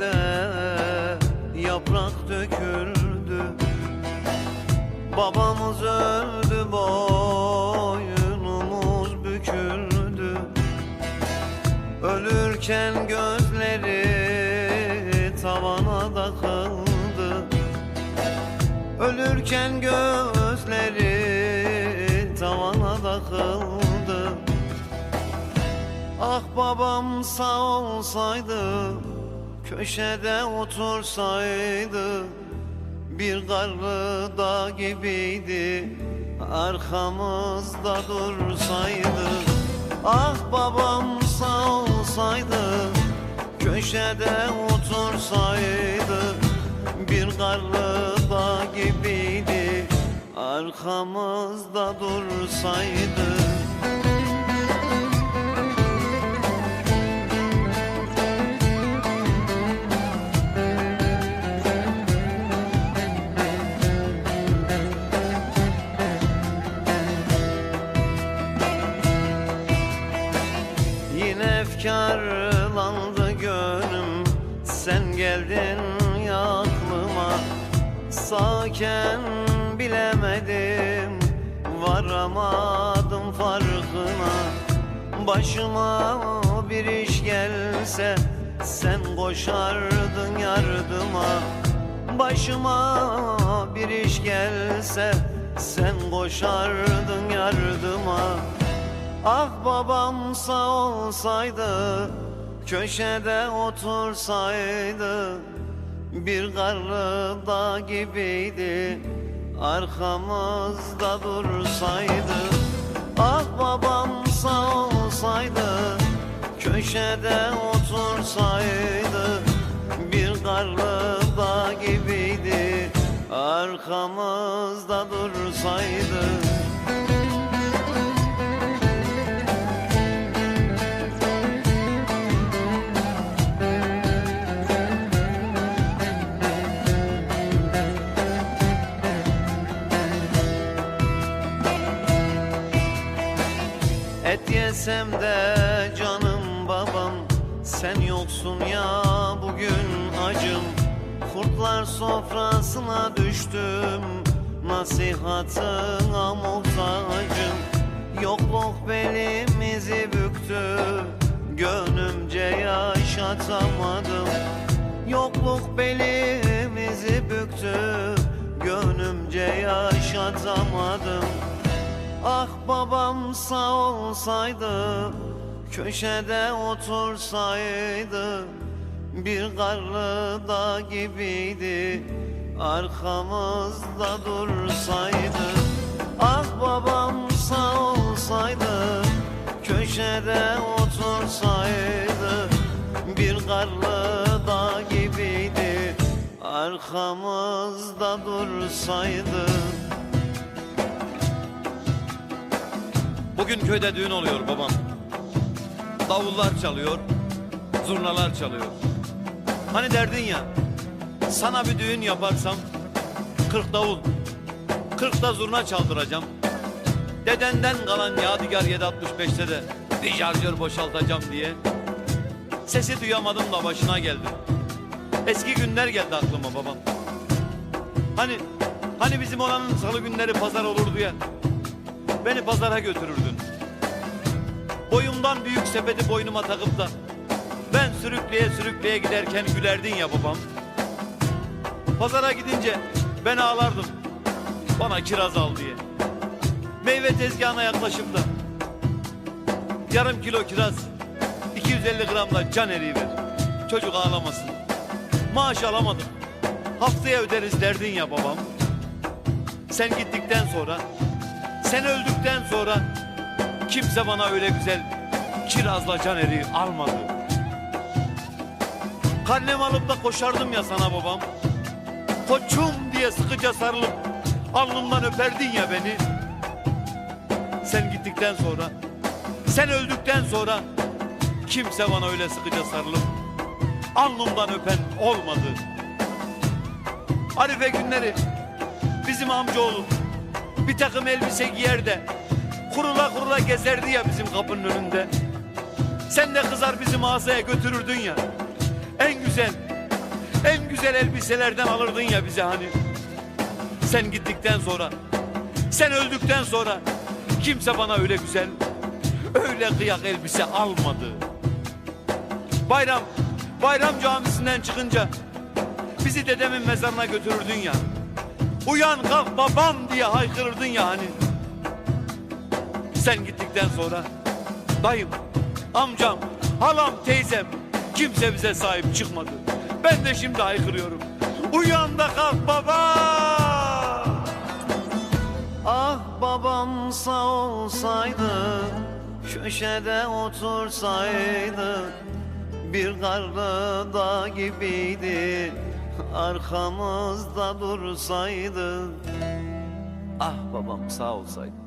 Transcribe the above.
De yaprak döküldü. Babamız öldü boynumuz büküldü. Ölürken gözleri tavana takıldı Ölürken gözleri Ah babam sağ olsaydı Köşede otursaydı Bir karlı dağ gibiydi Arkamızda dursaydı. Ah babam sağ olsaydı Köşede otursaydı Bir karlı dağ gibiydi Arkamızda dursaydı efkarlandı gönlüm Sen geldin ya aklıma Sağken bilemedim Varamadım farkına. Başıma bir iş gelse Sen koşardın yardıma. Başıma bir iş gelse Sen koşardın yardıma. Ah babam sağ olsaydı Köşede otursaydı Bir karlı dağ gibiydi. Arkamızda dursaydı Ah babam sağ olsaydı. Köşede otursaydı Bir karlı dağ gibiydi. Arkamızda dursaydı Yesem de canım babam Sen yoksun ya bugün acım. Kurtlar sofrasına düştüm Nasihatına muhtacım. Yokluk belimizi büktü Gönlümce yaşatamadım. Yokluk belimizi büktü Gönlümce yaşatamadım Ah babam sağ olsaydı Köşede otursaydı Bir karlı dağ gibiydi Arkamızda dursaydı. Ah babam sağ olsaydı Köşede otursaydı Bir karlı dağ gibiydi Arkamızda dursaydı Bugün köyde düğün oluyor babam. Davullar çalıyor, zurnalar çalıyor. Hani derdin ya, sana bir düğün yaparsam 40 davul, 40 da zurna çaldıracağım. Dedenden kalan yadigar 765'te de bir şarjör boşaltacağım diye. Sesi duyamadım da başına geldi. Eski günler geldi aklıma babam. Hani hani bizim oranın salı günleri pazar olurdu ya. Beni pazara götürürdün. Boyumdan büyük sepeti boynuma takıp da ben sürükleye sürükleye giderken gülerdin ya babam. Pazara gidince ben ağlardım. Bana kiraz al diye. Meyve tezgahına yaklaşıp da yarım kilo kiraz 250 gramla can eriği ver. Çocuk ağlamasın. Maaş alamadım. Haftaya öderiz derdin ya babam. Sen gittikten sonra sen öldükten sonra kimse bana öyle güzel kirazla can eriği almadı. Karnem alıp da koşardım ya sana babam. Koçum diye sıkıca sarılıp alnımdan öperdin ya beni. Sen gittikten sonra, sen öldükten sonra kimse bana öyle sıkıca sarılıp alnımdan öpen olmadı. Arife günleri bizim amcaoğlu bir takım elbise giyer de kurula kurula gezerdi ya bizim kapının önünde. Sen de kızar bizi mağazaya götürürdün ya. En güzel, en güzel elbiselerden alırdın ya bize hani. Sen gittikten sonra, sen öldükten sonra kimse bana öyle güzel, öyle kıyak elbise almadı. Bayram, bayram camisinden çıkınca bizi dedemin mezarına götürürdün ya. Uyan kalk babam diye haykırırdın ya hani. Sen gittikten sonra dayım, amcam, halam, teyzem kimse bize sahip çıkmadı. Ben de şimdi haykırıyorum. Uyan da kalk baba. Ah babam sağ olsaydı Köşede otursaydı Bir karlı dağ gibiydi Arkamızda dursaydı Ah babam sağ olsaydı.